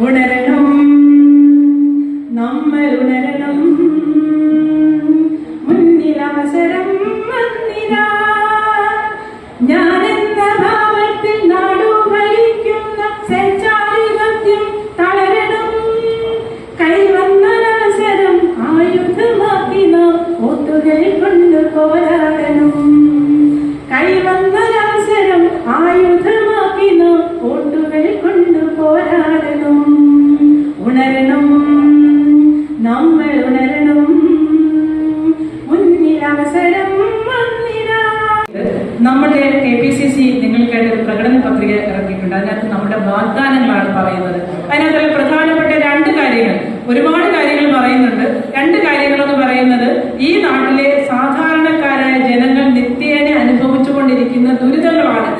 ഉണരണം നമ്മുടെ K P C C നിങ്ങൾക്കായിട്ട് ഒരു പ്രകടന പത്രിക ഇറക്കിയിട്ടുണ്ട്. അതിനകത്ത് നമ്മുടെ വാഗ്ദാനങ്ങളാണ് പറയുന്നത്. അതിനകത്തുള്ള പ്രധാനപ്പെട്ട രണ്ട് കാര്യങ്ങൾ. ഒരുപാട് കാര്യങ്ങൾ പറയുന്നുണ്ട്. രണ്ട് കാര്യങ്ങൾ എന്ന് പറയുന്നത് ഈ നാട്ടിലെ സാധാരണക്കാരായ ജനങ്ങൾ നിത്യേന അനുഭവിച്ചുകൊണ്ടിരിക്കുന്ന ദുരിതങ്ങളാണ്.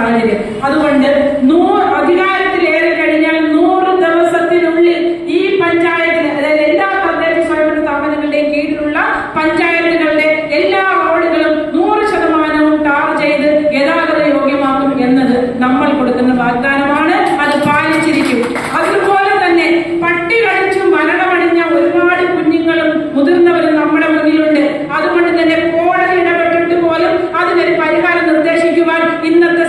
സാഹചര്യം. അതുകൊണ്ട് നൂ അധികാരത്തിലേറെ കഴിഞ്ഞാൽ നൂറ് ദിവസത്തിനുള്ളിൽ ഈ പഞ്ചായത്തിന് അതായത് എല്ലാ തദ്ദേശ സ്വയംഭരണ സ്ഥാപനങ്ങളുടെയും കീഴിലുള്ള പഞ്ചായത്തുകളുടെ എല്ലാ റോഡുകളും നൂറ് ശതമാനവും ടാർ ചെയ്ത് ഗതാഗത യോഗ്യമാക്കും എന്നത് നമ്മൾ കൊടുക്കുന്ന വാഗ്ദാനമാണ്. അത് പാലിച്ചിരിക്കും. അതുപോലെ തന്നെ പട്ടി കടിച്ചു മരണമടിഞ്ഞ ഒരുപാട് കുഞ്ഞുങ്ങളും മുതിർന്നവരും നമ്മുടെ മുന്നിലുണ്ട്. അതുകൊണ്ട് തന്നെ കോടതി ഇടപെട്ടിട്ട് പോലും അതിനൊരു പരിഹാരം നിർദ്ദേശിക്കുവാൻ ഇന്നത്തെ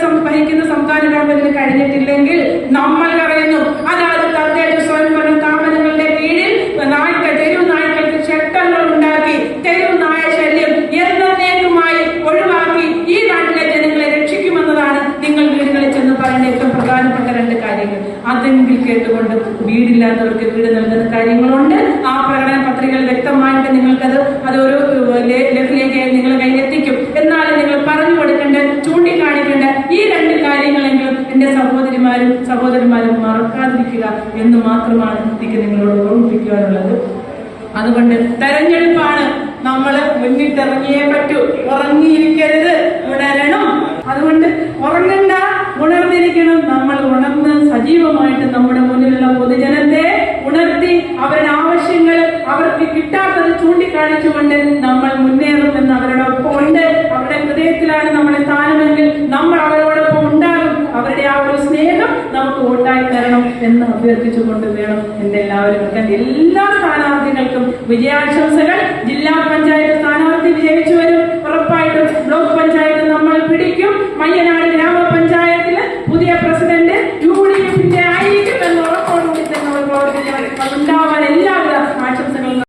സംസ്ഥാന ഗവൺമെന്റിന് കഴിഞ്ഞിട്ടില്ലെങ്കിൽ നമ്മൾ പറയുന്നു അതായത് തദ്ദേശ സ്വയംഭരണ സ്ഥാപനങ്ങളുടെ കീഴിൽ നായ്ക്ക തെരുവ് നായ്ക്കൾക്ക് ചട്ടങ്ങൾ ഉണ്ടാക്കി തെരുവ് നായ ശല്യം എന്നേക്കുമായി ഒഴിവാക്കി ഈ നാട്ടിലെ ജനങ്ങളെ രക്ഷിക്കുമെന്നതാണ് നിങ്ങൾ വീടുകളിൽ ചെന്ന് പറയുന്ന ഏറ്റവും പ്രധാനപ്പെട്ട രണ്ട് കാര്യങ്ങൾ. അതെങ്കിൽ കേട്ടുകൊണ്ട് വീടില്ലാത്തവർക്ക് വീട് നൽകുന്ന കാര്യങ്ങളുണ്ട്. ആ പ്രകടന പത്രികകൾ വ്യക്തമായിട്ട് നിങ്ങൾക്കത് സഹോദരിമാരും സഹോദരന്മാരും മറക്കാതിരിക്കുക എന്ന് മാത്രമാണ് എനിക്ക് നിങ്ങളോട് ഓർമ്മിപ്പിക്കുവാനുള്ളത്. അതുകൊണ്ട് തെരഞ്ഞെടുപ്പാണ് നമ്മൾ മുന്നിട്ടിറങ്ങിയേ പറ്റൂ. ഉറങ്ങിയിരിക്കരുത്. ഉണരണം. അതുകൊണ്ട് ഉറങ്ങണ്ട. ഉണർന്നിരിക്കണം. നമ്മൾ ഉണർന്ന് സജീവമായിട്ട് നമ്മുടെ മുന്നിലുള്ള പൊതുജനത്തെ ഉണർത്തി അവരുടെ ആവശ്യങ്ങൾ അവർക്ക് കിട്ടാത്തത് ചൂണ്ടിക്കാണിച്ചുകൊണ്ട് നമ്മൾ മുന്നേറുമെന്ന് അവരുടെ ഒപ്പം ഉണ്ട് അവരുടെ ഹൃദയത്തിലാണ് നമ്മുടെ സ്ഥാനമെങ്കിൽ നമ്മൾ അവരോടൊപ്പം ഉണ്ടാകും അവരുടെ ആ ഒരു സ്നേഹം നമുക്ക് വോട്ടായി തരണം എന്ന് അഭ്യർത്ഥിച്ചുകൊണ്ട് വേണം എന്റെ എല്ലാവരും എല്ലാ സ്ഥാനാർത്ഥികൾക്കും വിജയാശംസകൾ. ജില്ലാ പഞ്ചായത്ത് സ്ഥാനാർത്ഥി വിജയിച്ചു വരും.